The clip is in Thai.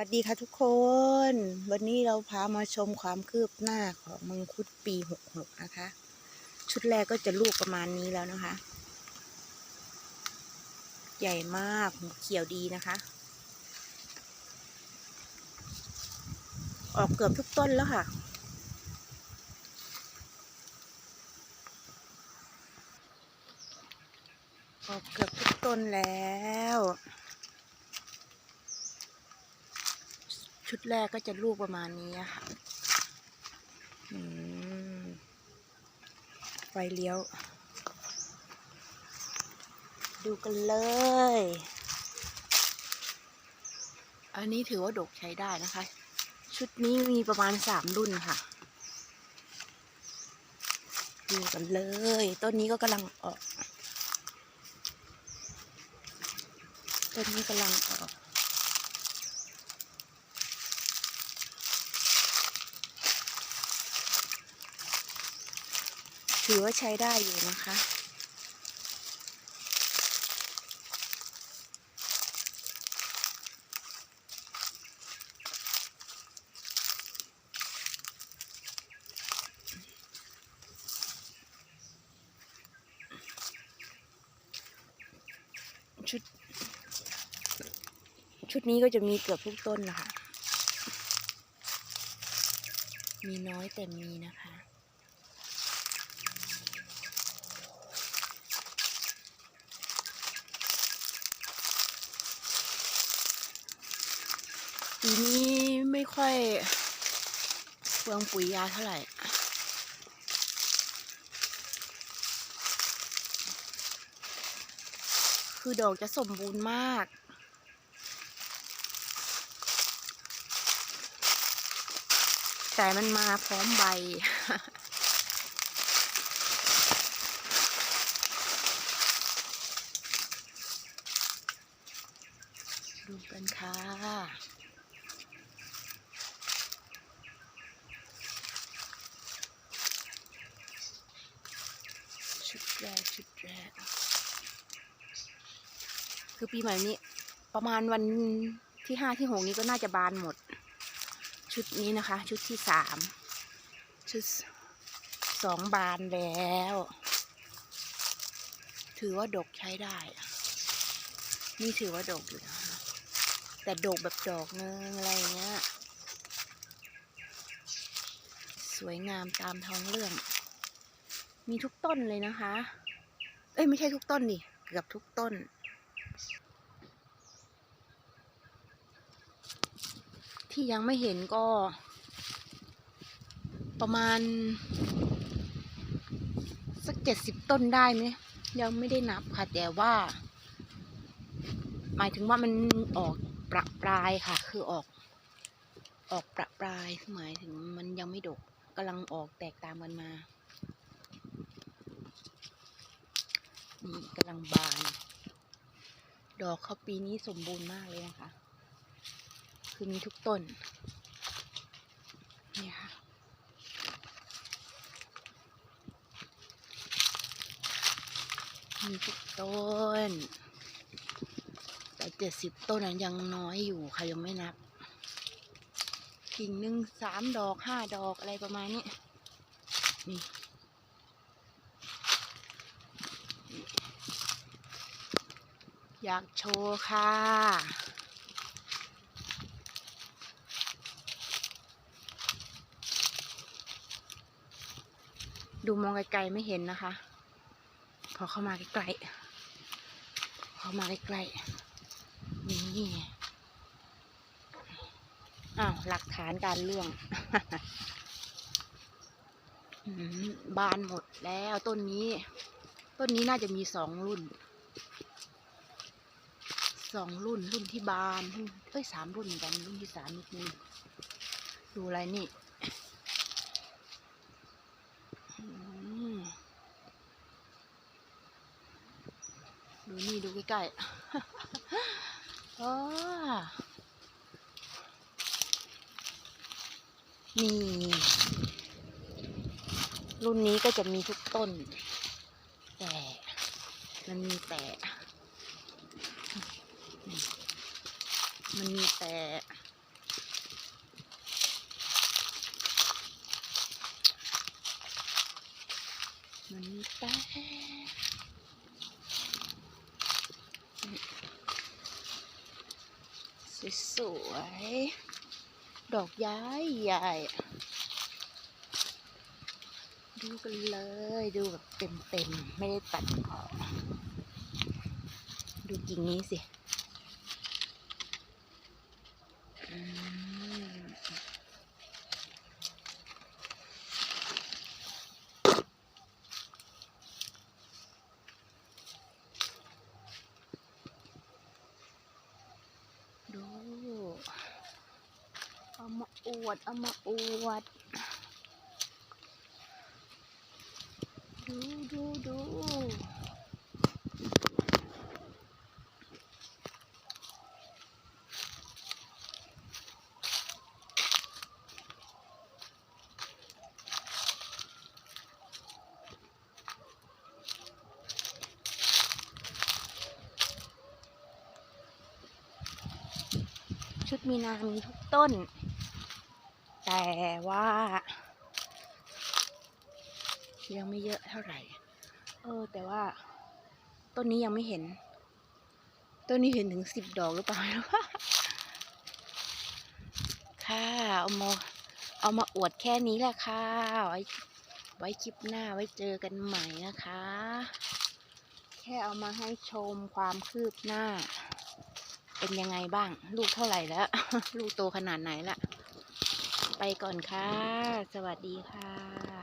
วัสดีค่ะทุกคน วันนี้เราพามาชมความคืบหน้าของมังคุดปี66นะคะ ชุดแรกก็จะลูกประมาณนี้แล้วนะคะ ใหญ่มากเขียวดีนะคะ ออกเกือบทุกต้นแล้วค่ะ ออกเกือบทุกต้นแล้ว ชุดแรกก็จะลูกประมาณนี้ค่ะอืมไฟเลี้ยว ดูกันเลย อันนี้ถือว่าดกใช้ได้นะคะ ชุดนี้มีประมาณสามรุ่นค่ะ ดูกันเลย ต้นนี้ก็กำลังออก ต้นนี้กำลังออก ถือว่าใช้ได้อยู่นะคะ ชุด ชุดนี้ก็จะมีเกือบทุกต้นนะคะ มีน้อยแต่มีนะคะ ปีนี้ไม่ค่อยเปลืองปุ๋ยยาเท่าไหร่คือดอกจะสมบูรณ์มากแต่มันมาพร้อมใบ ดูกันค่ะ แรกชุดแรก คือปีใหม่นี้ ประมาณวันที่ห้าที่หกนี้ก็น่าจะบานหมด ชุดนี้นะคะ ชุดที่สามชุดสองบานแล้ว ถือว่าดกใช้ได้ นี่ถือว่าดกอยู่นะคะแต่ดกแบบดอกเนึงอะไรเงี้ย สวยงามตามท้องเรื่อง มีทุกต้นเลยนะคะ เอ้ยไม่ใช่ทุกต้นดิเกือบทุกต้น ที่ยังไม่เห็นก็ ประมาณ สักเจ็ดสิบต้นได้ไหมยังไม่ได้นับค่ะ แต่ว่า หมายถึงว่ามันออกประปรายค่ะ คือออก ออกประปรายหมายถึงมันยังไม่ดกกำลังออกแตกตามกันมา นี่กำลังบาน ดอกเขาปีนี้สมบูรณ์มากเลยนะคะ คือมีทุกต้นนี่ค่ะ มีทุกต้น แต่เจ็ดสิบต้นนั้นยังน้อยอยู่ค่ะยังไม่นับ กิ่งหนึ่งสามดอกห้าดอกอะไรประมาณนี้ นี่ อยากโชว์ค่ะ ดูมองไกลๆไม่เห็นนะคะ พอเข้ามาใกล้ๆเข้ามาใกล้ๆนี่อ้าวหลักฐานการเรื่องบานหมดแล้วต้นนี้ ต้นนี้น่าจะมีสองรุ่น สองรุ่นรุ่นที่บานรุ่นเอ้ยสามรุ่นกันรุ่นที่สามนิดนึงดูอะไรนี่ดูนี่ดูใกล้ๆอ๋อนี่ รุ่นนี้ก็จะมีทุกต้น แต่ มันมีแต่ มันมีแต่มันมีแต่สวยๆดอกย้ายใหญ่ดูกันเลยดูแบบเต็มๆ ไม่ได้ตัดออก ดูกิ่งนี้สิ อวด เอามาอวด ดูดูดูชุดมีนามีทุกต้น แต่ว่า ยังไม่เยอะเท่าไหร่ เออ แต่ว่า ต้นนี้ยังไม่เห็น ต้นนี้เห็นถึงสิบดอกหรือเปล่าไม่รู้ค่ะเอามาเอามาอวดแค่นี้แหละค่ะ ไว้ไว้คลิปหน้าไว้เจอกันใหม่นะคะ แค่เอามาให้ชมความคืบหน้า เป็นยังไงบ้าง ลูกเท่าไหร่แล้ว ลูกโตขนาดไหนละ ไปก่อนค่ะ สวัสดีค่ะ